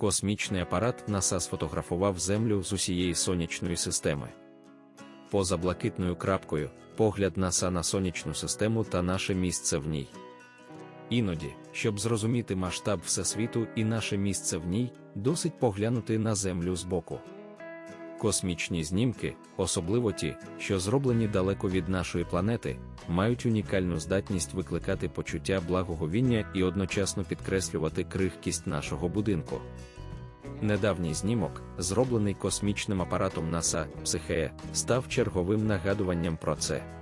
космічний апарат НАСА сфотографував Землю з усієї сонячної системи. Поза блакитною крапкою, погляд НАСА на сонячну систему та наше місце в ній. Іноді, щоб зрозуміти масштаб Всесвіту і наше місце в ній, досить поглянути на Землю збоку. Космічні знімки, особливо ті, що зроблені далеко від нашої планети, мають унікальну здатність викликати почуття благоговіння і одночасно підкреслювати крихкість нашого будинку. Недавній знімок, зроблений космічним апаратом НАСА Психея, став черговим нагадуванням про це.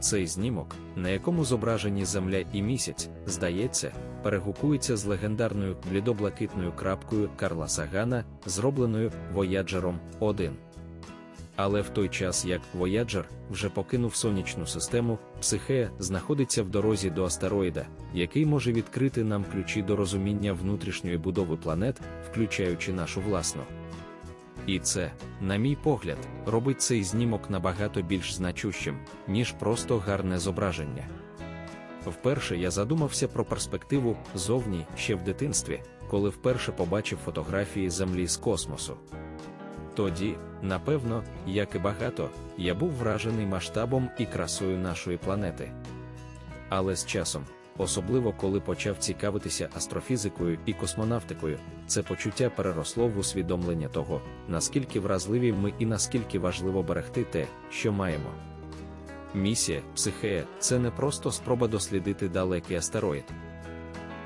Цей знімок, на якому зображені Земля і місяць, здається, перегукується з легендарною блідоблакитною крапкою Карла Сагана, зробленою Вояджером 1. Але в той час як Voyager вже покинув сонячну систему, Психея знаходиться в дорозі до астероїда, який може відкрити нам ключі до розуміння внутрішньої будови планет, включаючи нашу власну. І це, на мій погляд, робить цей знімок набагато більш значущим, ніж просто гарне зображення. Вперше я задумався про перспективу зовні ще в дитинстві, коли вперше побачив фотографії Землі з космосу. Тоді, напевно, як і багато, я був вражений масштабом і красою нашої планети. Але з часом, особливо коли почав цікавитися астрофізикою і космонавтикою, це почуття переросло в усвідомлення того, наскільки вразливі ми і наскільки важливо берегти те, що маємо. Місія Психея це не просто спроба дослідити далекий астероїд.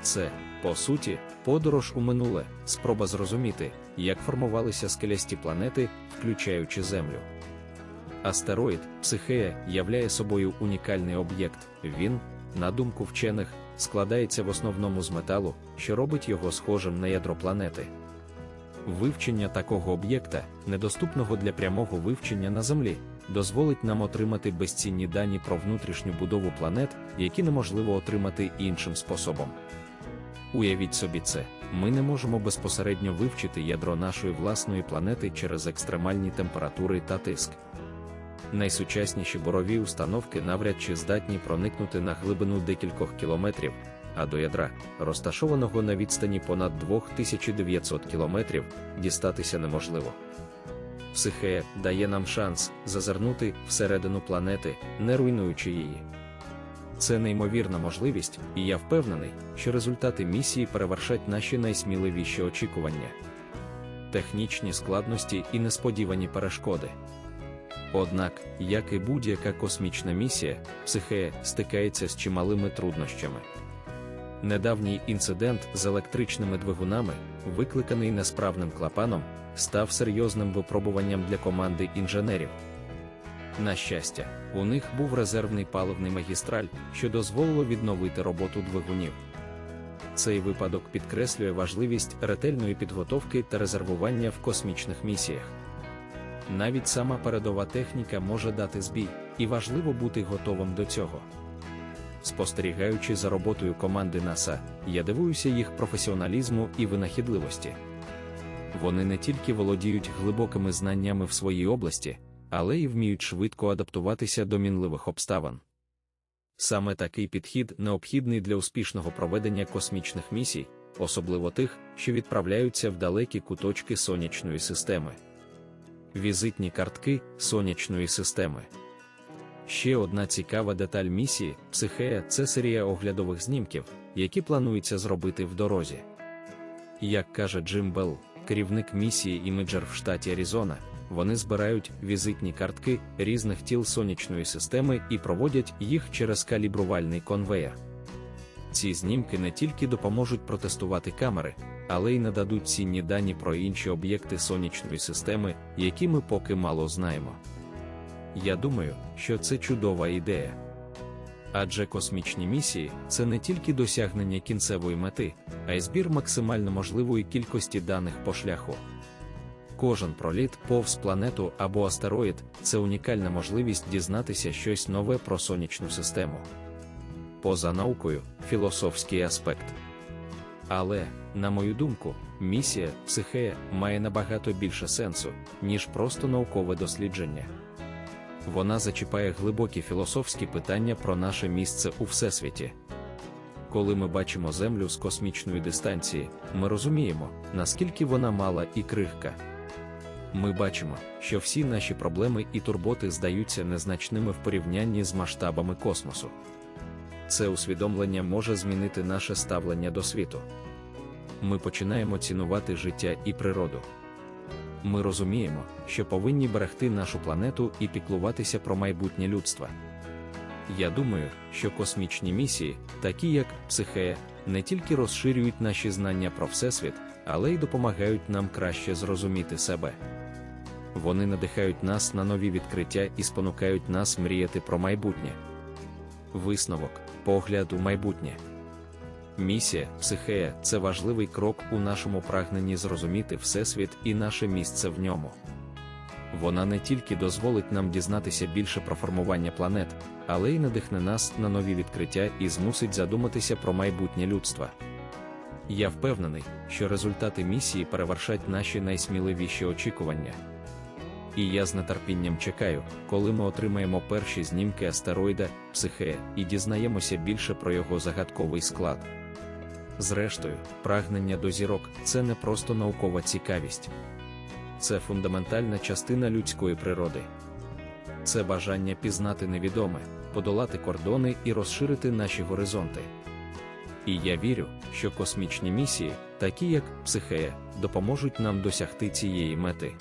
Це, по суті, подорож у минуле, спроба зрозуміти, як формувалися скелясті планети, включаючи Землю. Астероїд Психея являє собою унікальний об'єкт. Він, на думку вчених, складається в основному з металу, що робить його схожим на ядро планети. Вивчення такого об'єкта, недоступного для прямого вивчення на Землі, дозволить нам отримати безцінні дані про внутрішню будову планет, які неможливо отримати іншим способом. Уявіть собі це, ми не можемо безпосередньо вивчити ядро нашої власної планети через екстремальні температури та тиск. Найсучасніші борові установки навряд чи здатні проникнути на глибину декількох кілометрів, а до ядра, розташованого на відстані понад 2900 кілометрів, дістатися неможливо. Психея дає нам шанс зазирнути всередину планети, не руйнуючи її. Це неймовірна можливість, і я впевнений, що результати місії перевершать наші найсміливіші очікування, технічні складності і несподівані перешкоди. Однак, як і будь-яка космічна місія, психея стикається з чималими труднощами. Недавній інцидент з електричними двигунами, викликаний несправним клапаном, став серйозним випробуванням для команди інженерів. На щастя, у них був резервний паливний магістраль, що дозволило відновити роботу двигунів. Цей випадок підкреслює важливість ретельної підготовки та резервування в космічних місіях. Навіть сама передова техніка може дати збій, і важливо бути готовим до цього. Спостерігаючи за роботою команди НАСА, я дивуюся їх професіоналізму і винахідливості. Вони не тільки володіють глибокими знаннями в своїй області, але й вміють швидко адаптуватися до мінливих обставин. Саме такий підхід необхідний для успішного проведення космічних місій, особливо тих, що відправляються в далекі куточки сонячної системи. Візитні картки сонячної системи. Ще одна цікава деталь місії Психея це серія оглядових знімків, які планується зробити в дорозі. Як каже Джим Белл, керівник місії імеджер в штаті Аризона, вони збирають візитні картки різних тіл сонячної системи і проводять їх через калібрувальний конвеєр. Ці знімки не тільки допоможуть протестувати камери, але й нададуть цінні дані про інші об'єкти сонячної системи, які ми поки мало знаємо. Я думаю, що це чудова ідея. Адже космічні місії це не тільки досягнення кінцевої мети, а й збір максимально можливої кількості даних по шляху. Кожен проліт повз планету або астероїд це унікальна можливість дізнатися щось нове про сонячну систему. Поза наукою, філософський аспект. Але, на мою думку, місія Психея має набагато більше сенсу, ніж просто наукове дослідження. Вона зачіпає глибокі філософські питання про наше місце у всесвіті. Коли ми бачимо Землю з космічної дистанції, ми розуміємо, наскільки вона мала і крихка. Ми бачимо, що всі наші проблеми і турботи здаються незначними в порівнянні з масштабами космосу. Це усвідомлення може змінити наше ставлення до світу. Ми починаємо цінувати життя і природу. Ми розуміємо, що повинні берегти нашу планету і піклуватися про майбутнє людства. Я думаю, що космічні місії, такі як психея, не тільки розширюють наші знання про Всесвіт, але й допомагають нам краще зрозуміти себе. Вони надихають нас на нові відкриття і спонукають нас мріяти про майбутнє. Висновок, погляд у майбутнє. Місія психея це важливий крок у нашому прагненні зрозуміти Всесвіт і наше місце в ньому. Вона не тільки дозволить нам дізнатися більше про формування планет, але й надихне нас на нові відкриття і змусить задуматися про майбутнє людства. Я впевнений, що результати місії перевершать наші найсміливіші очікування. І я з нетерпінням чекаю, коли ми отримаємо перші знімки астероїда Психея і дізнаємося більше про його загадковий склад. Зрештою, прагнення до зірок це не просто наукова цікавість, це фундаментальна частина людської природи. Це бажання пізнати невідоме, подолати кордони і розширити наші горизонти. І я вірю, що космічні місії, такі як Психея, допоможуть нам досягти цієї мети.